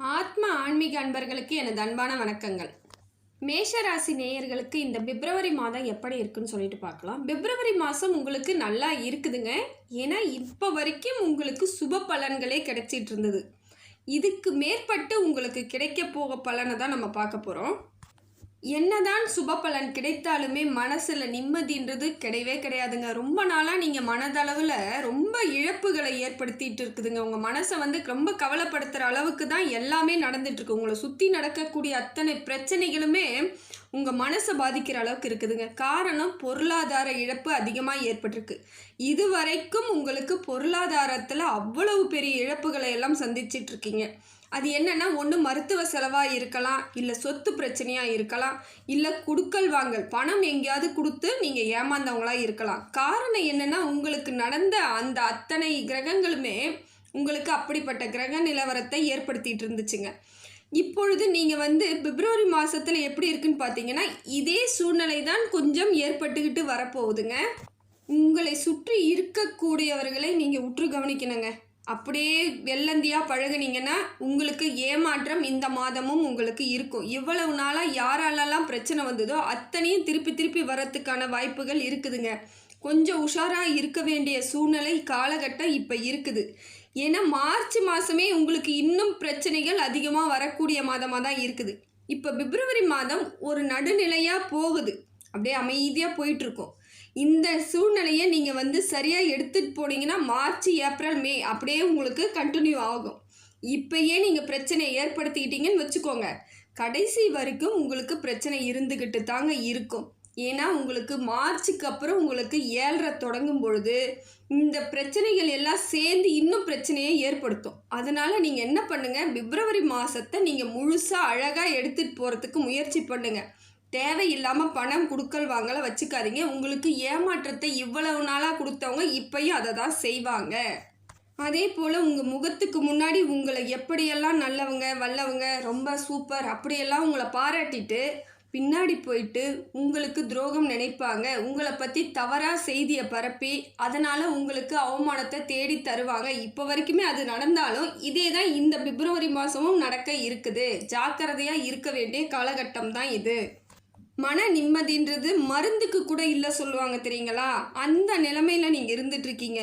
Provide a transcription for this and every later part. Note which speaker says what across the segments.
Speaker 1: ஆத்ம ஆன்மீக அன்பர்களுக்கு எனது அன்பான வணக்கங்கள். மேஷராசி நேயர்களுக்கு இந்த பிப்ரவரி மாதம் எப்படி இருக்குன்னு சொல்லிட்டு பார்க்கலாம். பிப்ரவரி மாதம் உங்களுக்கு நல்லா இருக்குதுங்க. ஏன்னா இப்போ வரைக்கும் உங்களுக்கு சுப பலன்களே கிடைச்சிட்டு இருந்தது. இதுக்கு மேற்பட்டு உங்களுக்கு கிடைக்க போக பலனை தான் நம்ம பார்க்க போகிறோம் என்னதான் சுப பலன் கிடைத்தாலுமே மனசில் நிம்மதின்றது கிடையவே கிடையாதுங்க. ரொம்ப நாளாக நீங்கள் மனதளவில் ரொம்ப இழப்புகளை ஏற்படுத்திட்டு இருக்குதுங்க. உங்கள் மனசை வந்து ரொம்ப கவலைப்படுத்துகிற அளவுக்கு தான் எல்லாமே நடந்துட்டுருக்கு உங்களை சுற்றி நடக்கக்கூடிய அத்தனை பிரச்சனைகளுமே உங்கள் மனசை பாதிக்கிற அளவுக்கு இருக்குதுங்க. காரணம் பொருளாதார இழப்பு அதிகமாக ஏற்பட்டிருக்கு. இது வரைக்கும் உங்களுக்கு பொருளாதாரத்தில் அவ்வளவு பெரிய இழப்புகளை எல்லாம் சந்திச்சிட்ருக்கீங்க இருக்கீங்க. அது என்னென்னா ஒன்று மருத்துவ செலவாக இருக்கலாம் இல்லை சொத்து பிரச்சனையாக இருக்கலாம் இல்லை குடுக்கல் வாங்கல். பணம் எங்கேயாவது கொடுத்து நீங்கள் ஏமாந்தவங்களாக இருக்கலாம். காரணம் என்னென்னா உங்களுக்கு நடந்த அந்த அத்தனை கிரகங்களுமே உங்களுக்கு அப்படிப்பட்ட கிரக நிலவரத்தை ஏற்படுத்திட்டு இருந்துச்சுங்க. இப்பொழுது நீங்கள் வந்து பிப்ரவரி மாதத்தில் எப்படி இருக்குன்னு பார்த்தீங்கன்னா இதே சூழ்நிலை தான் கொஞ்சம் ஏற்பட்டுக்கிட்டு வரப்போகுதுங்க. உங்களை சுற்றி இருக்கக்கூடியவர்களை நீங்கள் உற்று கவனிக்கணுங்க. அப்படியே வெள்ளந்தியாக பழகுனீங்கன்னா உங்களுக்கு ஏமாற்றம் இந்த மாதமும் உங்களுக்கு இருக்கும். இவ்வளவு நாளாக யாராலெல்லாம் பிரச்சனை வந்ததோ அத்தனையும் திருப்பி திருப்பி வரத்துக்கான வாய்ப்புகள் இருக்குதுங்க. கொஞ்சம் உஷாராக இருக்க வேண்டிய சூழ்நிலை காலகட்டம் இப்போ இருக்குது. ஏன்னா மார்ச் மாதமே உங்களுக்கு இன்னும் பிரச்சனைகள் அதிகமாக வரக்கூடிய மாதமாக தான் இருக்குது. இப்போ பிப்ரவரி மாதம் ஒரு நடுநிலையாக போகுது. அப்படியே அமைதியாக போயிட்டுருக்கோம். இந்த சூழ்நிலையை நீங்கள் வந்து சரியாக எடுத்துகிட்டு போனீங்கன்னா மார்ச் ஏப்ரல் மே அப்படியே உங்களுக்கு கண்டினியூ ஆகும். இப்பயே நீங்கள் பிரச்சனையை ஏற்படுத்திக்கிட்டீங்கன்னு வச்சுக்கோங்க. கடைசி வரைக்கும் உங்களுக்கு பிரச்சனை இருந்துக்கிட்டு தாங்க இருக்கும். ஏன்னா உங்களுக்கு மார்ச்சுக்கு அப்புறம் உங்களுக்கு ஏழ்ரை தொடங்கும் பொழுது இந்த பிரச்சனைகள் எல்லாம் சேர்ந்து இன்னும் பிரச்சனையை ஏற்படுத்தும். அதனால் நீங்கள் என்ன பண்ணுங்கள் பிப்ரவரி மாதத்தை நீங்கள் முழுசாக அழகாக எடுத்துகிட்டு போகிறதுக்கு முயற்சி பண்ணுங்கள் தேவையில்லாமல் பணம் கொடுக்கல் வாங்கலை வச்சுக்காதீங்க. உங்களுக்கு ஏமாற்றத்தை இவ்வளவு நாளாக கொடுத்தவங்க இப்பயும் அதை தான் செய்வாங்க. அதே போல் உங்கள் முகத்துக்கு முன்னாடி உங்களை எப்படியெல்லாம் நல்லவங்க வல்லவங்க ரொம்ப சூப்பர் அப்படியெல்லாம் உங்களை பாராட்டிட்டு பின்னாடி போயிட்டு உங்களுக்கு துரோகம் நினைப்பாங்க. உங்களை பற்றி தவறாக செய்தியை பரப்பி அதனால் உங்களுக்கு அவமானத்தை தேடி தருவாங்க. இப்போ வரைக்குமே அது நடந்தாலும் இதே தான் இந்த பிப்ரவரி மாதமும் நடக்க இருக்குது. ஜாக்கிரதையாக இருக்க வேண்டிய காலகட்டம் தான் இது. மன நிம்மதின்றது மருந்துக்கு கூட இல்லை சொல்லுவாங்க தெரியுங்களா? அந்த நிலைமையில் நீங்கள் இருந்துட்டுருக்கீங்க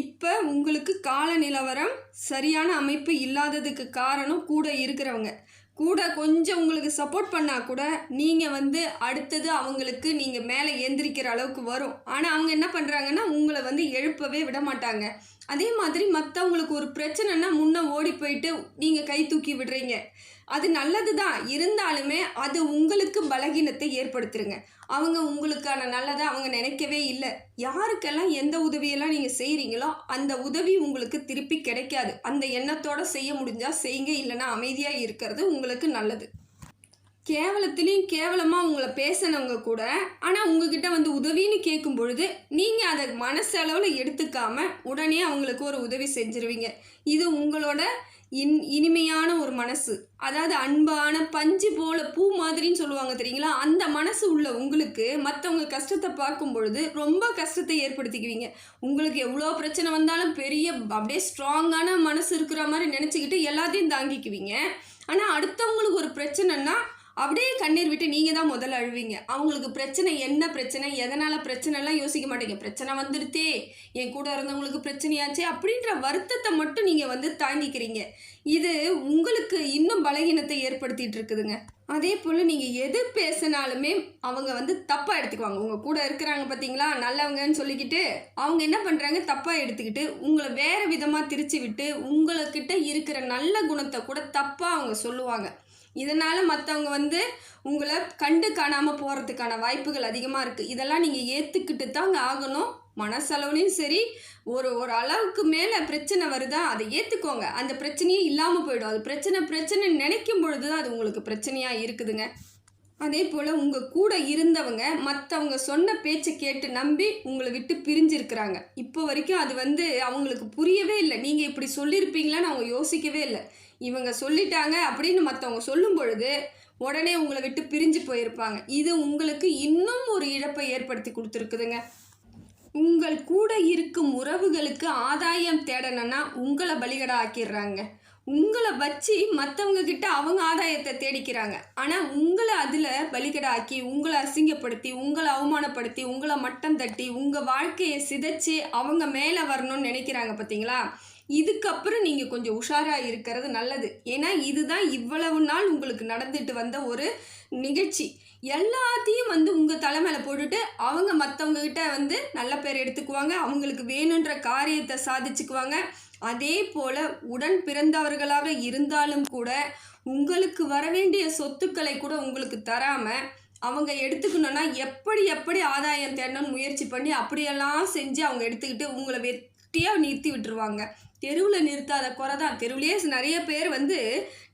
Speaker 1: இப்போ உங்களுக்கு கால நிலவரம் சரியான அமைப்பு இல்லாததுக்கு காரணம் கூட இருக்கிறவங்க. கூட கொஞ்சம் உங்களுக்கு சப்போர்ட் பண்ணால் கூட நீங்கள் வந்து அடுத்தது அவங்களுக்கு நீங்கள் மேலே ஏந்திரிக்கிற அளவுக்கு வரும். ஆனால் அவங்க என்ன பண்ணுறாங்கன்னா உங்களை வந்து எழுப்பவே விட மாட்டாங்க அதே மாதிரி மற்றவங்களுக்கு ஒரு பிரச்சனைனா முன்னே ஓடி போயிட்டு நீங்கள் கை தூக்கி விடுறீங்க. அது நல்லது தான் இருந்தாலுமே அது உங்களுக்கு பலகீனத்தை ஏற்படுத்துருங்க. அவங்க உங்களுக்கான நல்லதை அவங்க நினைக்கவே இல்லை. யாருக்கெல்லாம் எந்த உதவியெல்லாம் நீங்கள் செய்கிறீங்களோ அந்த உதவி உங்களுக்கு திருப்பி கிடைக்காது. அந்த எண்ணத்தோட செய்ய முடிஞ்சால் செய்யுங்க. இல்லைன்னா அமைதியாக இருக்கிறது உங்களுக்கு நல்லது. கேவலத்துலேயும் கேவலமாக உங்களை பேசினவங்க கூட ஆனால் உங்ககிட்ட வந்து உதவின்னு கேட்கும் பொழுது நீங்கள் அதை மனசளவில் எடுத்துக்காமல் உடனே அவங்களுக்கு ஒரு உதவி செஞ்சிருவீங்க. இது உங்களோட இன் இனிமையான ஒரு மனசு. அதாவது அன்பான பஞ்சு போல பூ மாதிரின்னு சொல்லுவாங்க தெரியுங்களா? அந்த மனசு உள்ள உங்களுக்கு மற்றவங்க கஷ்டத்தை பார்க்கும் பொழுது ரொம்ப கஷ்டத்தை ஏற்படுத்திக்குவீங்க. உங்களுக்கு எவ்வளோ பிரச்சனை வந்தாலும் பெரிய அப்படியே ஸ்ட்ராங்கான மனசு இருக்கிற மாதிரி நினச்சிக்கிட்டு எல்லாத்தையும் தாங்கிக்குவீங்க. ஆனால் அடுத்தவங்களுக்கு ஒரு பிரச்சனைன்னா அப்படியே கண்ணீர் விட்டு நீங்கள் தான் முதல்ல அழுவீங்க. அவங்களுக்கு பிரச்சனை என்ன பிரச்சனை எதனால் பிரச்சனைலாம் யோசிக்க மாட்டீங்க. பிரச்சனை வந்துடுத்தே என் கூட இருந்தவங்களுக்கு பிரச்சனையாச்சே அப்படின்ற வருத்தத்தை மட்டும் நீங்கள் வந்து தாங்கிக்கிறீங்க. இது உங்களுக்கு இன்னும் பலகீனத்தை ஏற்படுத்திட்டு இருக்குதுங்க. அதே போல் நீங்கள் எது பேசினாலுமே அவங்க வந்து தப்பாக எடுத்துக்குவாங்க. உங்கள் கூட இருக்கிறாங்க பார்த்தீங்களா நல்லவங்கன்னு சொல்லிக்கிட்டு அவங்க என்ன பண்ணுறாங்க தப்பாக எடுத்துக்கிட்டு உங்களை வேறு விதமாக திரிச்சு விட்டு உங்கள்கிட்ட இருக்கிற நல்ல குணத்தை கூட தப்பாக அவங்க சொல்லுவாங்க. இதனால் மற்றவங்க வந்து உங்களை கண்டு காணாமல் போகிறதுக்கான வாய்ப்புகள் அதிகமாக இருக்குது இதெல்லாம் நீங்கள் ஏற்றுக்கிட்டு தாங்க ஆகணும். மனசளவுலையும் சரி ஒரு ஒரு அளவுக்கு மேலே பிரச்சனை வருதா அதை ஏற்றுக்கோங்க அந்த பிரச்சனையே இல்லாமல் போயிடும். அது பிரச்சனை பிரச்சனை நினைக்கும் பொழுது தான் அது உங்களுக்கு பிரச்சனையாக இருக்குதுங்க. அதே போல் உங்கள் கூட இருந்தவங்க மற்றவங்க சொன்ன பேச்சை கேட்டு நம்பி உங்களை விட்டு பிரிஞ்சிருக்கிறாங்க. இப்போ வரைக்கும் அது வந்து அவங்களுக்கு புரியவே இல்லை. நீங்கள் இப்படி சொல்லியிருப்பீங்களான்னு அவங்க யோசிக்கவே இல்லை. இவங்க சொல்லிட்டாங்க அப்படின்னு மற்றவங்க சொல்லும் பொழுது உடனே உங்களை விட்டு பிரிஞ்சு போயிருப்பாங்க. இது உங்களுக்கு இன்னும் ஒரு இழப்பை ஏற்படுத்தி கொடுத்துருக்குதுங்க. உங்கள் கூட இருக்கும் உறவுகளுக்கு ஆதாயம் தேடணும்னா உங்களை பலிகடா ஆக்கிடுறாங்க. உங்களை வச்சு மற்றவங்க கிட்ட அவங்க ஆதாயத்தை தேடிக்கிறாங்க. ஆனால் உங்களை அதில் பலிகடாக்கி உங்களை அசிங்கப்படுத்தி உங்களை அவமானப்படுத்தி உங்களை மட்டம் தட்டி உங்கள் வாழ்க்கையை சிதைச்சு அவங்க மேலே வரணும்னு நினைக்கிறாங்க பார்த்தீங்களா இதுக்கப்புறம் நீங்கள் கொஞ்சம் உஷாராக இருக்கிறது நல்லது. ஏன்னா இதுதான் இவ்வளவு நாள் உங்களுக்கு நடந்துட்டு வந்த ஒரு நிகழ்ச்சி. எல்லாத்தையும் வந்து உங்கள் தலைமையில் போட்டுட்டு அவங்க மற்றவங்கக்கிட்ட வந்து நல்ல பேர் எடுத்துக்குவாங்க அவங்களுக்கு வேணுன்ற காரியத்தை சாதிச்சுக்குவாங்க. அதே போல் உடன் பிறந்தவர்களாக இருந்தாலும் கூட உங்களுக்கு வர வேண்டிய சொத்துக்களை கூட உங்களுக்கு தராமல் அவங்க எடுத்துக்கணும்னா எப்படி எப்படி ஆதாயம் தேடணும்னு முயற்சி பண்ணி அப்படியெல்லாம் செஞ்சு அவங்க எடுத்துக்கிட்டு உங்களை வெட்டியாக நிறுத்தி விட்டுருவாங்க. தெருவில் நிறுத்தாத குறை தான். தெருவிலே நிறைய பேர் வந்து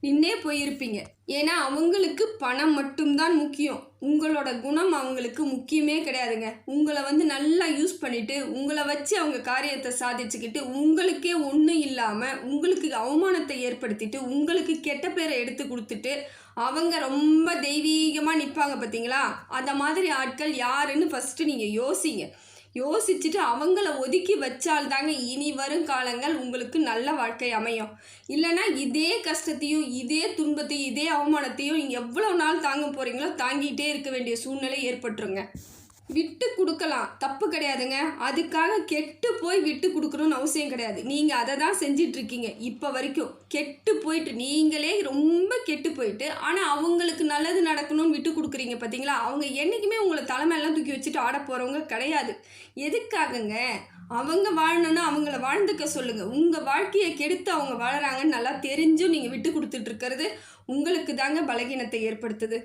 Speaker 1: நின்னே போயிருப்பீங்க. ஏன்னா அவங்களுக்கு பணம் மட்டும்தான் முக்கியம். உங்களோட குணம் அவங்களுக்கு முக்கியமே கிடையாதுங்க. உங்களை வந்து நல்லா யூஸ் பண்ணிவிட்டு உங்களை வச்சு அவங்க காரியத்தை சாதிச்சுக்கிட்டு உங்களுக்கே ஒன்றும் இல்லாமல் உங்களுக்கு அவமானத்தை ஏற்படுத்திட்டு உங்களுக்கு கெட்ட பேரை எடுத்து கொடுத்துட்டு அவங்க ரொம்ப தெய்வீகமாக நிற்பாங்க பார்த்தீங்களா அந்த மாதிரி ஆட்கள் யாருன்னு ஃபஸ்ட்டு நீங்கள் யோசிங்க. யோசிச்சுட்டு அவங்கள ஒதுக்கி வச்சால் தாங்க இனி வரும் காலங்கள் உங்களுக்கு நல்ல வாழ்க்கை அமையும். இல்லைன்னா இதே கஷ்டத்தையும் இதே துன்பத்தையும் இதே அவமானத்தையும் நீங்கள் எவ்வளோ நாள் தாங்க போகிறீங்களோ தாங்கிட்டே இருக்க வேண்டிய சூழ்நிலை ஏற்பட்டுருங்க. விட்டு கொடுக்கலாம். தப்பு கிடையாதுங்க. அதுக்காக கெட்டு போய் விட்டு கொடுக்கணும்னு அவசியம் கிடையாது. நீங்கள் அதை தான் செஞ்சிட்ருக்கீங்க இப்போ வரைக்கும். கெட்டு போயிட்டு நீங்களே ரொம்ப கெட்டு போயிட்டு ஆனால் அவங்களுக்கு நல்லது நடக்கணும்னு விட்டு கொடுக்குறீங்க பார்த்தீங்களா அவங்க என்றைக்குமே உங்களை தலைமையெல்லாம் தூக்கி வச்சுட்டு ஆட போகிறவங்க கிடையாது. எதுக்காகங்க? அவங்க வாழணும்னா அவங்கள வாழ்ந்துக்க சொல்லுங்கள் உங்கள் வாழ்க்கையை கெடுத்து அவங்க வாழறாங்கன்னு நல்லா தெரிஞ்சும் நீங்கள் விட்டு கொடுத்துட்ருக்கிறது உங்களுக்கு தாங்க பலகீனத்தை ஏற்படுத்துது.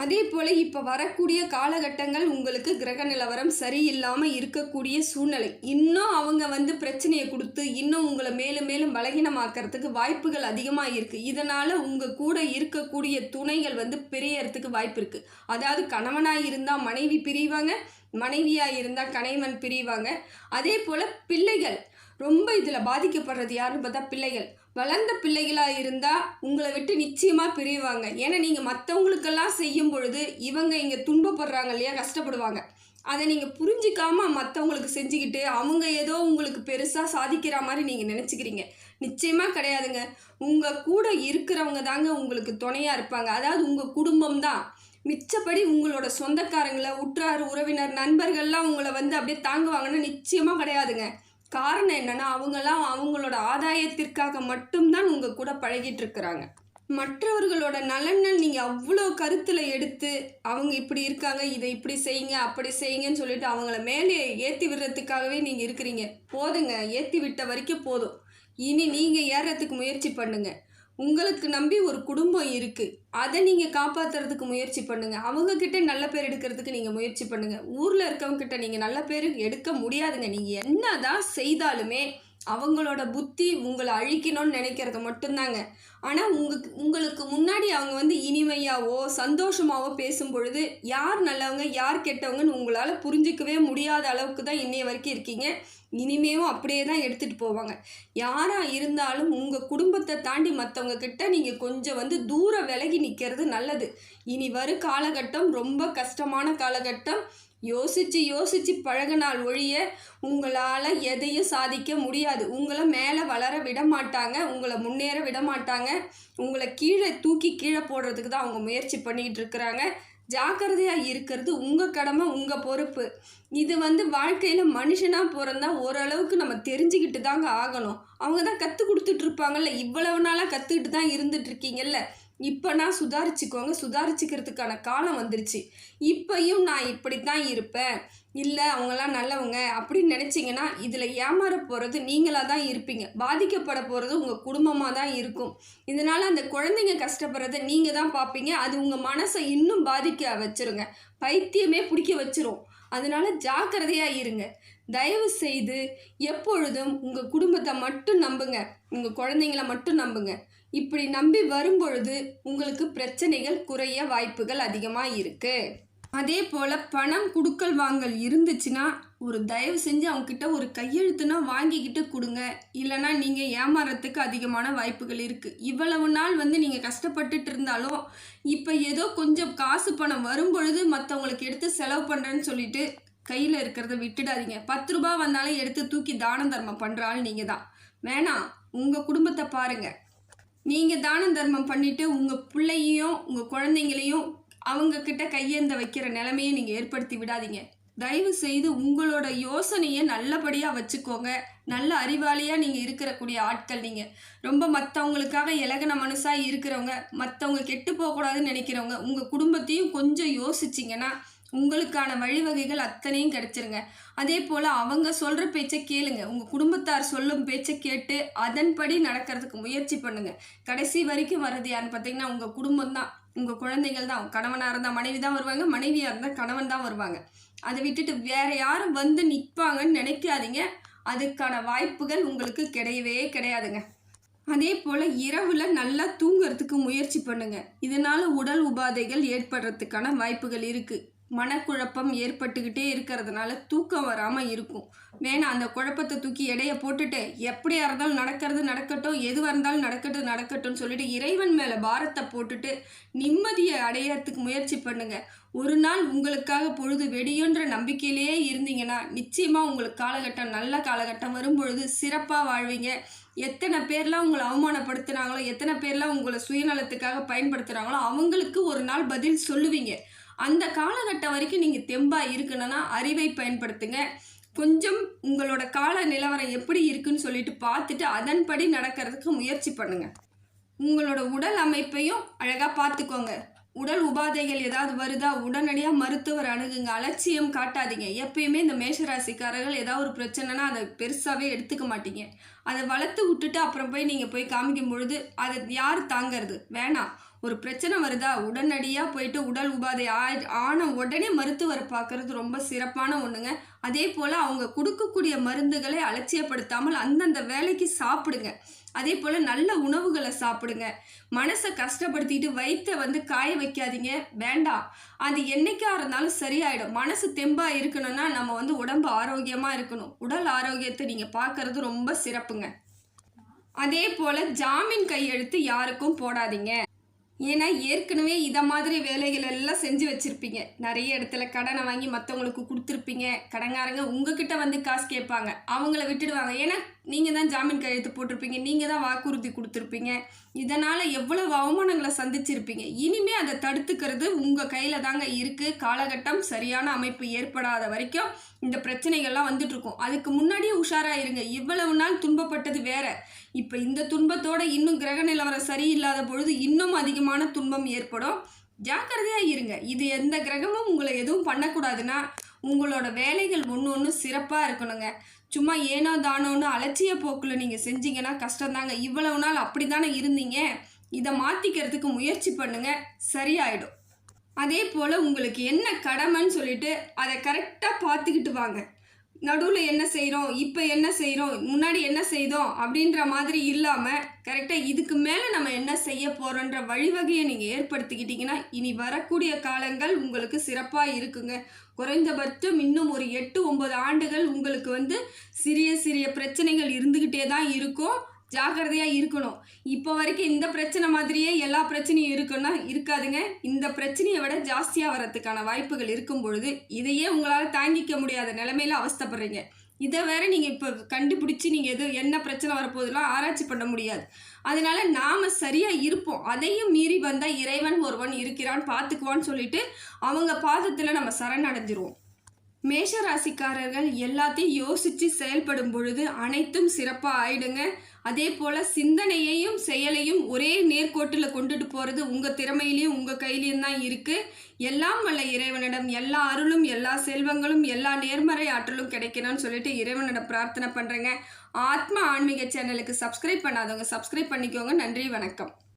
Speaker 1: அதே போல் இப்போ வரக்கூடிய காலகட்டங்கள் உங்களுக்கு கிரக நிலவரம் சரியில்லாமல் இருக்கக்கூடிய சூழ்நிலை. இன்னும் அவங்க வந்து பிரச்சனையை கொடுத்து இன்னும் உங்களை மேலும் மேலும் பலகீனமாக்கிறதுக்கு வாய்ப்புகள் அதிகமாக இருக்குது இதனால் உங்கள் கூட இருக்கக்கூடிய துணைகள் வந்து பிரியறதுக்கு வாய்ப்பு இருக்குது அதாவது கணவனாக இருந்தால் மனைவி பிரிவாங்க மனைவியாக இருந்தால் கணவன் பிரிவாங்க. அதே போல் பிள்ளைகள் ரொம்ப இதில் பாதிக்கப்படுறது யாருன்னு பார்த்தா பிள்ளைகள். வளர்ந்த பிள்ளைகளாக இருந்தால் உங்களை விட்டு நிச்சயமாக பிரிவாங்க. ஏன்னா நீங்கள் மற்றவங்களுக்கெல்லாம் செய்யும் பொழுது இவங்க இங்கே துன்பப்படுறாங்க இல்லையா கஷ்டப்படுவாங்க. அதை நீங்கள் புரிஞ்சிக்காமல் மற்றவங்களுக்கு செஞ்சுக்கிட்டு அவங்க ஏதோ உங்களுக்கு பெருசாக சாதிக்கிற மாதிரி நீங்கள் நினச்சிக்கிறீங்க. நிச்சயமாக கிடையாதுங்க. உங்கள் கூட இருக்கிறவங்க தாங்க உங்களுக்கு துணையாக இருப்பாங்க. அதாவது உங்கள் குடும்பம் தான். மிச்சப்படி உங்களோட சொந்தக்காரங்களை உற்றார் உறவினர் நண்பர்கள்லாம் உங்களை வந்து அப்படியே தாங்குவாங்கன்னா நிச்சயமாக கிடையாதுங்க. காரணம் என்னன்னா அவங்கெல்லாம் அவங்களோட ஆதாயத்திற்காக மட்டும்தான் உங்கள் கூட பழகிட்டு இருக்கிறாங்க மற்றவர்களோட நலனை நீங்கள் அவ்வளோ கருத்தில் எடுத்து அவங்க இப்படி இருக்காங்க இதை இப்படி செய்யுங்க அப்படி செய்யுங்கன்னு சொல்லிட்டு அவங்கள மேலே ஏற்றி விடுறதுக்காகவே நீங்கள் இருக்கிறீங்க. போதுங்க ஏற்றி விட்ட வரைக்கும் போதும். இனி நீங்கள் ஏறுறதுக்கு முயற்சி பண்ணுங்கள் உங்களுக்கு நம்பி ஒரு குடும்பம் இருக்குது அதை நீங்கள் காப்பாற்றுறதுக்கு முயற்சி பண்ணுங்கள் அவங்கக்கிட்ட நல்ல பேர் எடுக்கிறதுக்கு நீங்கள் முயற்சி பண்ணுங்கள் ஊரில் இருக்கவங்கக்கிட்ட நீங்கள் நல்ல பேர் எடுக்க முடியாதுங்க. நீங்கள் என்ன தான் செய்தாலுமே அவங்களோட புத்தி உங்களை அழிக்கணும்னு நினைக்கிறது மட்டும்தாங்க. ஆனால் உங்களுக்கு உங்களுக்கு முன்னாடி அவங்க வந்து இனிமையாவோ சந்தோஷமாவோ பேசும் பொழுது யார் நல்லவங்க யார் கெட்டவங்கன்னு உங்களால் புரிஞ்சிக்கவே முடியாத அளவுக்கு தான் இன்னைய வரைக்கும் இருக்கீங்க. இனிமேவும் அப்படியே தான் எடுத்துகிட்டு போவாங்க. யாராக இருந்தாலும் உங்கள் குடும்பத்தை தாண்டி மற்றவங்க கிட்ட நீங்கள் கொஞ்சம் வந்து தூர விலகி நிற்கிறது நல்லது. இனி வரும் காலகட்டம் ரொம்ப கஷ்டமான காலகட்டம். யோசித்து யோசித்து பழகினால் ஒழிய உங்களால் எதையும் சாதிக்க முடியாது. உங்களை மேலே வளர விட மாட்டாங்க உங்களை முன்னேற விட மாட்டாங்க. உங்களை கீழே தூக்கி கீழே போடுறதுக்கு தான் அவங்க முயற்சி பண்ணிகிட்டு இருக்கிறாங்க. ஜாக்கிரதையாக இருக்கிறது உங்கள் கடமை உங்கள் பொறுப்பு. இது வந்து வாழ்க்கையில் மனுஷனாக பிறந்தா ஓரளவுக்கு நம்ம தெரிஞ்சுக்கிட்டு தாங்க ஆகணும். அவங்க தான் கற்றுக் கொடுத்துட்ருப்பாங்கல்ல இவ்வளவு நாளாக கற்றுக்கிட்டு தான் இருந்துட்டு இருக்கீங்கல்ல. இப்போ நான் சுதாரிச்சுக்கோங்க. சுதாரிச்சுக்கிறதுக்கான காலம் வந்துருச்சு. இப்பையும் நான் இப்படி தான் இருப்பேன். இல்லை அவங்களாம் நல்லவங்க அப்படின்னு நினச்சிங்கன்னா இதில் ஏமாற போகிறது நீங்களாக தான் இருப்பீங்க. பாதிக்கப்பட போகிறது உங்கள் குடும்பமாக தான் இருக்கும். இதனால் அந்த குழந்தைங்க கஷ்டப்படுறத நீங்கள் தான் பார்ப்பீங்க அது உங்கள் மனசை இன்னும் பாதிக்க வச்சுருங்க. பைத்தியமே பிடிக்க வச்சிரும். அதனால் ஜாக்கிரதையாக இருங்க. தயவு செய்து எப்பொழுதும் உங்கள் குடும்பத்தை மட்டும் நம்புங்க. உங்கள் குழந்தைங்கள மட்டும் நம்புங்க. இப்படி நம்பி வரும்பொழுது உங்களுக்கு பிரச்சனைகள் குறைய வாய்ப்புகள் அதிகமாக இருக்குது அதே போல் பணம் கொடுக்கல் வாங்கல் இருந்துச்சுன்னா ஒரு தயவு செஞ்சு அவங்கக்கிட்ட ஒரு கையெழுத்துனா வாங்கிக்கிட்டு கொடுங்க. இல்லைனா நீங்கள் ஏமாறத்துக்கு அதிகமான வாய்ப்புகள் இருக்குது இவ்வளவு நாள் வந்து நீங்கள் கஷ்டப்பட்டுட்டு இருந்தாலும் இப்போ ஏதோ கொஞ்சம் காசு பணம் வரும்பொழுது மற்றவங்களுக்கு எடுத்து செலவு பண்ணுறேன்னு சொல்லிட்டு கையில் இருக்கிறத விட்டுடாதீங்க. பத்து ரூபா வந்தாலும் எடுத்து தூக்கி தான தர்மம் பண்ணுற ஆள் நீங்கள் தான் வேணாம். உங்கள் குடும்பத்தை பாருங்கள் நீங்கள் தான தர்மம் பண்ணிட்டு உங்கள் பிள்ளையையும் உங்கள் குழந்தைங்களையும் அவங்கக்கிட்ட கையேந்த வைக்கிற நிலைமையை நீங்கள் ஏற்படுத்தி விடாதீங்க. தயவு செய்து உங்களோட யோசனையை நல்லபடியாக வச்சுக்கோங்க. நல்ல அறிவாளியாக நீங்கள் இருக்கிறக்கூடிய ஆட்கள் நீங்கள் ரொம்ப மற்றவங்களுக்காக இலகன மனசாக இருக்கிறவங்க மற்றவங்க கெட்டு போகக்கூடாதுன்னு நினைக்கிறவங்க உங்கள் குடும்பத்தையும் கொஞ்சம் யோசிச்சிங்கன்னா உங்களுக்கான வழிவகைகள் அத்தனையும் கிடைச்சிருங்க. அதே போல் அவங்க சொல்கிற பேச்சை கேளுங்க. உங்கள் குடும்பத்தார் சொல்லும் பேச்சை கேட்டு அதன்படி நடக்கிறதுக்கு முயற்சி பண்ணுங்க. கடைசி வரைக்கும் வர்றது யாருன்னு பார்த்தீங்கன்னா உங்கள் குடும்பம் தான். உங்கள் குழந்தைகள் தான். கணவனாக இருந்தால் மனைவி தான் வருவாங்க. மனைவியாக இருந்தால் கணவன் தான் வருவாங்க. அதை விட்டுட்டு வேறு யாரும் வந்து நிற்பாங்கன்னு நினைக்காதீங்க. அதுக்கான வாய்ப்புகள் உங்களுக்கு கிடையவே கிடையாதுங்க. அதே போல் இரவில் நல்லா தூங்கிறதுக்கு முயற்சி பண்ணுங்கள் இதனால் உடல் உபாதைகள் ஏற்படுறதுக்கான வாய்ப்புகள் இருக்குது மனக்குழப்பம் ஏற்பட்டுக்கிட்டே இருக்கிறதுனால தூக்கம் வராமல் இருக்கும். வேணாம் அந்த குழப்பத்தை தூக்கி எடையை போட்டுட்டு எப்படியா இருந்தாலும் நடக்கிறது நடக்கட்டும் எதுவாக இருந்தாலும் நடக்கட்டும் நடக்கட்டும்னு சொல்லிட்டு இறைவன் மேலே பாரத்தை போட்டுட்டு நிம்மதியை அடையறதுக்கு முயற்சி பண்ணுங்க. ஒரு நாள் உங்களுக்காக பொழுது வெடியுன்ற நம்பிக்கையிலேயே இருந்தீங்கன்னா நிச்சயமாக உங்களுக்கு காலகட்டம் நல்ல காலகட்டம் வரும்பொழுது சிறப்பாக வாழ்வீங்க. எத்தனை பேர்லாம் உங்களை அவமானப்படுத்துனாங்களோ எத்தனை பேர்லாம் உங்களை சுயநலத்துக்காக பயன்படுத்துகிறாங்களோ அவங்களுக்கு ஒரு நாள் பதில் சொல்லுவீங்க. அந்த காலகட்டம் வரைக்கும் நீங்கள் தெம்பாக இருக்கணும்னா அறிவை பயன்படுத்துங்க. கொஞ்சம் உங்களோட கால நிலவரம் எப்படி இருக்குன்னு சொல்லிட்டு பார்த்துட்டு அதன்படி நடக்கிறதுக்கு முயற்சி பண்ணுங்க. உங்களோட உடல் அமைப்பையும் அழகாக பார்த்துக்கோங்க. உடல் உபாதைகள் ஏதாவது வருதா? உடனடியாக மருத்துவர் அணுகுங்க. அலட்சியம் காட்டாதீங்க. எப்பயுமே இந்த மேஷராசிக்காரர்கள் ஏதாவது ஒரு பிரச்சனைனா அதை பெருசாகவே எடுத்துக்க மாட்டீங்க. அதை வளர்த்து விட்டுட்டு அப்புறம் போய் நீங்கள் போய் காமிக்கும் பொழுது அதை யார் தாங்கிறது? வேணாம். ஒரு பிரச்சனை வருதா? உடனடியாக போயிட்டு உடல் உபாதை ஆன உடனே மருத்துவரை பார்க்கறது ரொம்ப சிறப்பான ஒன்றுங்க அதே போல் அவங்க கொடுக்கக்கூடிய மருந்துகளை அலட்சியப்படுத்தாமல் அந்தந்த வேலைக்கு சாப்பிடுங்க. அதே போல் நல்ல உணவுகளை சாப்பிடுங்க. மனசை கஷ்டப்படுத்திட்டு வயிற்றை வந்து காய வைக்காதீங்க. வேண்டாம். அது என்றைக்காக இருந்தாலும் சரியாயிடும். மனசு தெம்பாக இருக்கணும்னா நம்ம வந்து உடம்பு ஆரோக்கியமாக இருக்கணும். உடல் ஆரோக்கியத்தை நீங்கள் பார்க்கறது ரொம்ப சிறப்புங்க. அதே போல் ஜாமீன் கையெழுத்து யாருக்கும் போடாதீங்க. ஏன்னா ஏற்கனவே இதை மாதிரி வேலைகள் எல்லாம் செஞ்சு வச்சுருப்பீங்க. நிறைய இடத்துல கடனை வாங்கி மற்றவங்களுக்கு கொடுத்துருப்பீங்க. கடங்காரங்க உங்ககிட்ட வந்து காசு கேட்பாங்க. அவங்கள விட்டுடுவாங்க. ஏன்னா நீங்கள் தான் ஜாமீன் கையெழுத்து போட்டிருப்பீங்க. நீங்கள் தான் வாக்குறுதி கொடுத்துருப்பீங்க. இதனால் எவ்வளவு அவமானங்களை சந்திச்சிருப்பீங்க. இனிமே அதை தடுத்துக்கிறது உங்கள் கையில் தாங்க இருக்குது காலகட்டம் சரியான அமைப்பு ஏற்படாத வரைக்கும் இந்த பிரச்சனைகள்லாம் வந்துட்டுருக்கும் அதுக்கு முன்னாடியே உஷாராக இருங்க. இவ்வளவு நாள் துன்பப்பட்டது வேற. இப்போ இந்த துன்பத்தோடு இன்னும் கிரக நிலவரம் சரியில்லாத பொழுது இன்னும் அதிகமான துன்பம் ஏற்படும். ஜாக்கிரதையாக இருங்க. இது எந்த கிரகமும் உங்களை எதுவும் பண்ணக்கூடாதுன்னா உங்களோட வேலைகள் ஒன்று ஒன்று சிறப்பாக இருக்கணுங்க. சும்மா ஏனோ தானோன்னு அலட்சிய போக்கில் நீங்கள் செஞ்சீங்கன்னா கஷ்டம்தாங்க. இவ்வளவு நாள் அப்படி தானே இருந்தீங்க? இதை மாற்றிக்கிறதுக்கு முயற்சி பண்ணுங்கள் சரியாயிடும். அதே போல் உங்களுக்கு என்ன கடமைன்னு சொல்லிட்டு அதை கரெக்டாக பார்த்துக்கிட்டு வாங்க. நடுவில் என்ன செய்கிறோம் இப்போ என்ன செய்கிறோம் முன்னாடி என்ன செய்தோம்? அப்படின்ற மாதிரி இல்லாமல் கரெக்டாக இதுக்கு மேலே நம்ம என்ன செய்ய போகிறோன்ற வழிவகையை நீங்கள் ஏற்படுத்திக்கிட்டிங்கன்னா இனி வரக்கூடிய காலங்கள் உங்களுக்கு சிறப்பாக இருக்குங்க. குறைந்தபட்சம் இன்னும் ஒரு எட்டு ஒம்பது ஆண்டுகள் உங்களுக்கு வந்து சிறிய சிறிய பிரச்சனைகள் இருந்துக்கிட்டே தான் இருக்கும். ஜாக்கிரதையாக இருக்கணும். இப்போ வரைக்கும் இந்த பிரச்சனை மாதிரியே எல்லா பிரச்சனையும் இருக்குன்னா இருக்காதுங்க. இந்த பிரச்சனையை விட ஜாஸ்தியாக வரத்துக்கான வாய்ப்புகள் இருக்கும் பொழுது இதையே உங்களால் தாங்கிக்க முடியாத நிலைமையில அவஸ்தப்படுறீங்க. இதை வேற நீங்கள் இப்போ கண்டுபிடிச்சி நீங்கள் எது என்ன பிரச்சனை வரப்போகுதுலாம் ஆராய்ச்சி பண்ண முடியாது. அதனால நாம் சரியாக இருப்போம். அதையும் மீறி வந்தால் இறைவன் ஒருவன் இருக்கிறான் பார்த்துக்குவான்னு சொல்லிட்டு அவங்க பாதத்தில் நம்ம சரணடைஞ்சிருவோம். மேஷ ராசிக்காரர்கள் எல்லாத்தையும் யோசித்து செயல்படும் பொழுது அனைத்தும் சிறப்பாக ஆயிடுங்க. அதே போல் சிந்தனையையும் செயலையும் ஒரே நேர்கோட்டில் கொண்டுட்டு போகிறது உங்கள் திறமையிலையும் உங்கள் கையிலையும் தான் இருக்குது எல்லாம் வல்ல இறைவனிடம் எல்லா அருளும் எல்லா செல்வங்களும் எல்லா நேர்மறை ஆற்றலும் கிடைக்கணும்னு சொல்லிட்டு இறைவனிடம் பிரார்த்தனை பண்ணுறேங்க ஆத்மா ஆன்மீக சேனலுக்கு சப்ஸ்கிரைப் பண்ணாதவங்க சப்ஸ்கிரைப் பண்ணிக்கோங்க. நன்றி வணக்கம்.